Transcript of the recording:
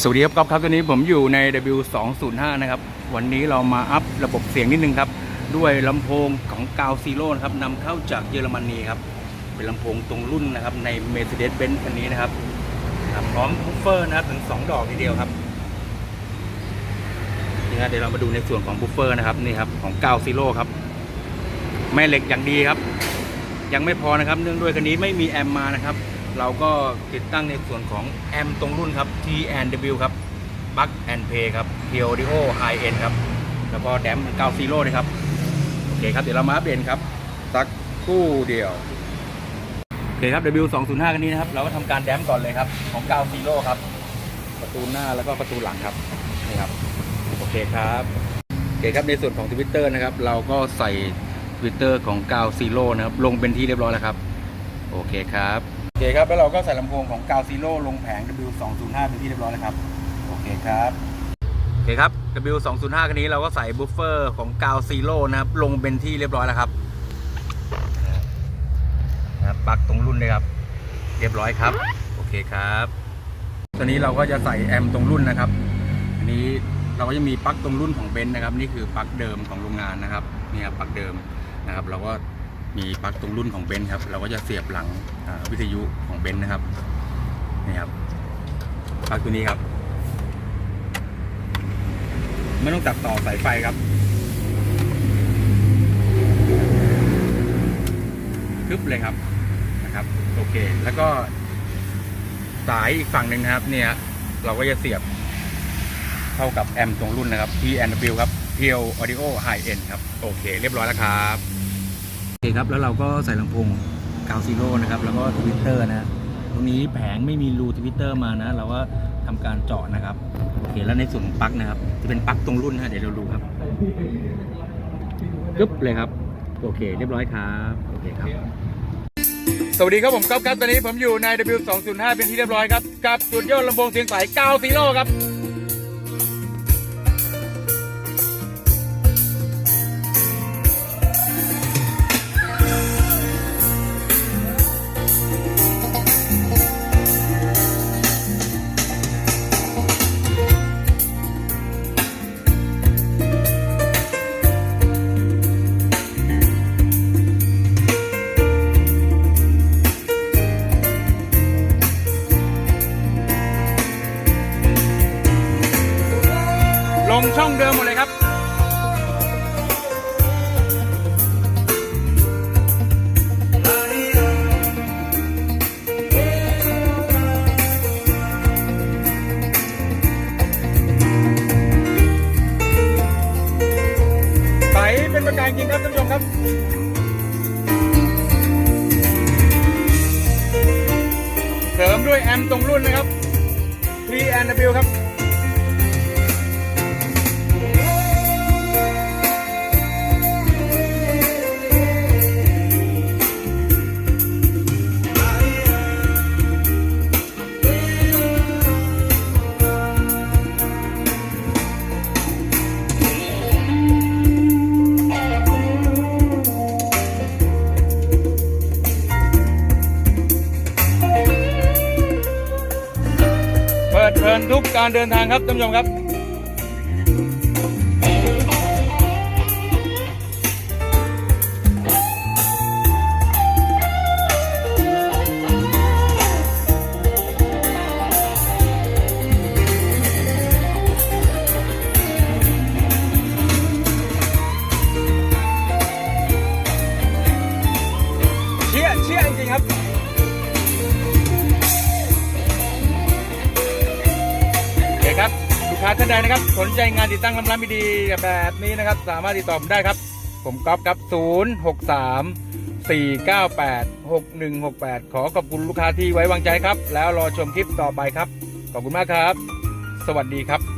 สวัสดีครับก๊อฟครับตอนนี้ผมอยู่ใน W205 นะครับ วันนี้เรามาอัพระบบเสียงนิดนึงครับ ด้วยลำโพงของกาวซีโร่นะครับนำเข้าจากเยอรมนีครับ เป็นลำโพงตรงรุ่นนะครับใน Mercedes-Benz คันนี้นะครับครับพร้อมบูฟเฟอร์นะครับถึง 2 ดอกทีเดียวครับนี่ครเดี๋ยวเรามาดูในส่วนของบูฟเฟอร์นะครับนี่ครับของกาวซีโร่ครับ แม่เหล็กอย่างดีครับ ยังไม่พอนะครับ เนื่องด้วยคันนี้ไม่มีแอมมานะครับ เราก็ติดตั้งในส่วนของแอมตรงรุ่นครับ T&W ครับ Bug and Pay ครับ p i o d i o High End ครับ แล้วก็แดม9 Zero เลยครับ โอเคครับ เดี๋ยวเรามาอัปเดตครับ สักคู่เดียว โอเคครับ W205 คันนี้นะครับ เราก็ทำการแดมก่อนเลยครับ ของ9 Zero ครับ ประตูหน้าแล้วก็ประตูหลังครับนี่ครับ โอเคครับ โอเคครับในส่วนของ Twitter นะครับ เราก็ใส่ Twitter ของ9 Zero นะครับ ลงเป็นที่เรียบร้อยแล้วครับ โอเคครับ คครับ แล้วเราก็ใส่ลำโพงของกาวซีโร่ลงแผง W205 เป็นที่เรียบร้อยแล้วครับ โอเคครับ โอเคครับ W205 คันนี้เราก็ใส่บูฟเฟอร์ของกาวซีโร่นะครับ ลงเป็นที่เรียบร้อยแล้วครับนะครับปักตรงรุ่นเลยครับ เรียบร้อยครับ โอเคครับ ตอนนี้เราก็จะใส่แอมตรงรุ่นนะครับ อันนี้เราก็จะมีปลั๊กตรงรุ่นของเบนซ์นะครับ นี่คือปลั๊กเดิมของโรงงานนะครับ นี่ครับปลั๊กเดิมนะครับ เราก็ มีปลั๊กตรงรุ่นของเบนซ์ครับ เราก็จะเสียบหลังวิทยุของเบนซ์นะครับนี่ครับปลั๊กตัวนี้ครับ ไม่ต้องตัดต่อสายไฟครับคึบเลยครับนะครับโอเคแล้วก็สายอีกฝั่งหนึ่งนะครับ เนี่ย เราก็จะเสียบเข้ากับแอมป์ตรงรุ่นนะครับ T&W ครับ p i o Audio High End ครับ โอเค เรียบร้อยแล้วครับ คครับแล้วเราก็ใส่ลำโพงกาวซีโร่นะครับแล้วก็ทวิตเตอร์นะตรงนี้แผงไม่มีรูทวิตเตอร์มานะ เราก็ทำการเจาะนะครับโอเคแล้วในส่วนของปลั๊กนะครับ จะเป็นปลั๊กตรงรุ่นนะเดี๋ยวเราดูครับกึ๊บเลยครับ โอเค เรียบร้อยครับโอเคครับ สวัสดีครับผมก๊อฟครับตอนนี้ผมอยู่ใน W205 เป็นที่เรียบร้อยครับกับสุดยอดลำโพงเสียงใส9ซีโร่ครับ งช่องเดิมหมดเลยครับ ใสเป็นประการจริงครับท่านผู้ชมครับเสริมด้วยแอมตรงรุ่นนะครับ T&W ครับ เปิดเพลินทุกการเดินทางครับท่านผู้ชมครับ ค้าท่านใดนะครับ สนใจงานติดตั้งลำลำดีแบบนี้นะครับ สามารถติดต่อผมได้ครับ ผมก๊อฟครับ 0 6 3 4 9 8 6 1 6 8 ขอขอบคุณลูกค้าที่ไว้วางใจครับ แล้วรอชมคลิปต่อไปครับ ขอบคุณมากครับ สวัสดีครับ